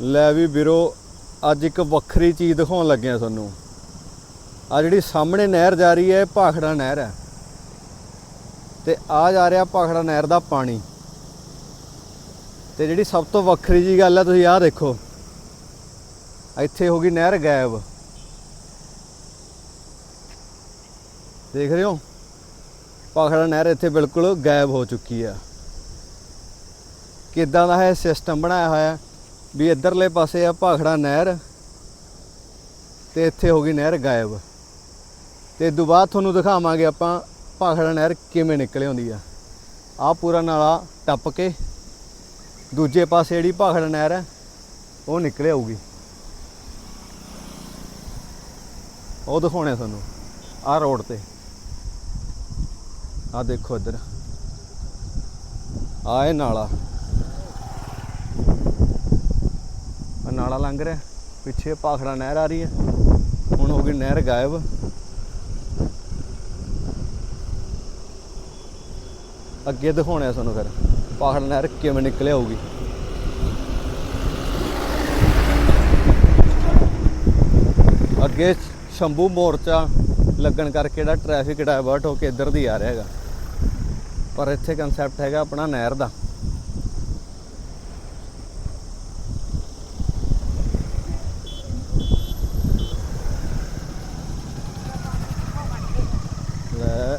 ਲੈ ਵੀ ਵੀਰੋ, ਅੱਜ ਇੱਕ ਵੱਖਰੀ ਚੀਜ਼ ਦਿਖਾਉਣ ਲੱਗਿਆ ਤੁਹਾਨੂੰ। ਆ ਜਿਹੜੀ ਸਾਹਮਣੇ ਨਹਿਰ ਜਾ ਰਹੀ ਹੈ, ਇਹ ਭਾਖੜਾ ਨਹਿਰ ਹੈ। ਤੇ ਆ ਜਾ ਰਿਹਾ ਭਾਖੜਾ ਨਹਿਰ ਦਾ ਪਾਣੀ। ਤੇ ਜਿਹੜੀ ਸਭ ਤੋਂ ਵੱਖਰੀ ਜੀ ਗੱਲ ਹੈ, ਤੁਸੀਂ ਆਹ ਦੇਖੋ। ਇੱਥੇ ਹੋ ਗਈ ਨਹਿਰ ਗਾਇਬ। ਦੇਖ ਰਹੇ ਹੋ? ਭਾਖੜਾ ਨਹਿਰ ਇੱਥੇ ਬਿਲਕੁਲ ਗਾਇਬ ਹੋ ਚੁੱਕੀ ਆ ਕਿੱਦਾਂ ਦਾ ਹੈ ਸਿਸਟਮ ਬਣਾਇਆ ਹੋਇਆ ਵੀ ਇੱਧਰਲੇ ਪਾਸੇ ਆ ਭਾਖੜਾ ਨਹਿਰ ਤੇ ਇੱਥੇ ਹੋ ਗਈ ਨਹਿਰ ਗਾਇਬ। ਤੇ ਤੋਂ ਬਾਅਦ ਤੁਹਾਨੂੰ ਦਿਖਾਵਾਂਗੇ ਆਪਾਂ ਭਾਖੜਾ ਨਹਿਰ ਕਿਵੇਂ ਨਿਕਲ ਹੁੰਦੀ ਆ। ਆ ਪੂਰਾ ਨਾਲਾ ਟੱਪ ਕੇ ਦੂਜੇ ਪਾਸੇ ਜਿਹੜੀ ਭਾਖੜਾ ਨਹਿਰ ਹੈ ਉਹ ਨਿਕਲੇ ਆਊਗੀ। ਉਹ ਦਿਖਾਉਣੇ ਤੁਹਾਨੂੰ ਆਹ ਰੋਡ ਤੇ। ਆਹ ਦੇਖੋ ਇੱਧਰ। ਆਹ ਇਹ ਨਾਲਾ ਆ ਨਾਲਾ ਲੰਘ ਰਿਹਾ। ਪਿੱਛੇ ਭਾਖੜਾ ਨਹਿਰ ਆ ਰਹੀ ਹੈ। ਹੁਣ ਹੋ ਗਈ ਨਹਿਰ ਗਾਇਬ। ਅੱਗੇ ਦਿਖਾਉਣਾ ਤੁਹਾਨੂੰ ਫਿਰ। ਭਾਖੜਾ ਨਹਿਰ ਕਿਵੇਂ ਨਿਕਲਿਆ ਹੋਊਗੀ। ਅੱਗੇ ਸ਼ੰਭੂ ਮੋਰਚਾ ਲੱਗਣ ਕਰਕੇ ਜਿਹੜਾ ਟ੍ਰੈਫਿਕ ਡਾਇਵਰਟ ਹੋ ਕੇ ਇੱਧਰ ਦੀ ਆ ਰਿਹਾ ਹੈਗਾ। ਪਰ ਇੱਥੇ ਕਨਸੈਪਟ ਹੈਗਾ ਆਪਣਾ ਨਹਿਰ ਦਾ ਲੈ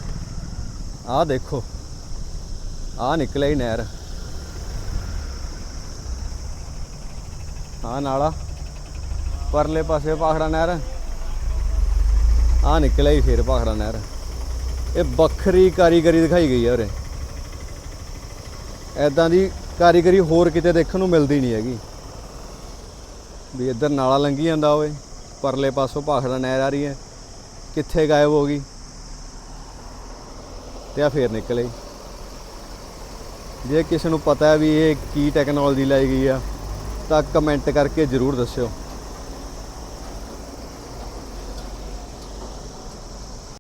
ਆਹ ਦੇਖੋ। ਆਹ ਨਿਕਲਿਆ ਹੀ ਨਹਿਰ। ਆਹ ਨਾਲਾ। ਪਰਲੇ ਪਾਸੇ ਪਾਖੜਾ ਨਹਿਰ। ਆਹ ਨਿਕਲਿਆ ਹੀ ਫੇਰ ਪਾਖੜਾ ਨਹਿਰ। ਇਹ ਵੱਖਰੀ ਕਾਰੀਗਰੀ ਦਿਖਾਈ ਗਈ ਹੈ ਉਰੇ। ਐਦਾਂ ਦੀ ਕਾਰੀਗਰੀ ਹੋਰ ਕਿਤੇ ਦੇਖਣ ਨੂੰ ਮਿਲਦੀ ਨਹੀਂ ਹੈਗੀ। ਵੀ ਇੱਧਰ ਨਾਲਾ ਲੰਘੀ ਜਾਂਦਾ ਹੋਵੇ ਪਰਲੇ ਪਾਸੋਂ ਪਾਖੜਾ ਨਹਿਰ ਆ ਰਹੀ ਹੈ। ਕਿੱਥੇ ਗਾਇਬ ਹੋ ਗਈ? ਤੇ ਆ ਫੇਰ ਨਿਕਲੇ। ਜੇ ਕਿਸੇ ਨੂੰ ਪਤਾ ਹੈ ਵੀ ਇਹ ਕੀ ਟੈਕਨੋਲੋਜੀ ਲਾਈ ਗਈ ਆ, ਤਾਂ ਕਮੈਂਟ ਕਰਕੇ ਜਰੂਰ ਦੱਸਿਓ।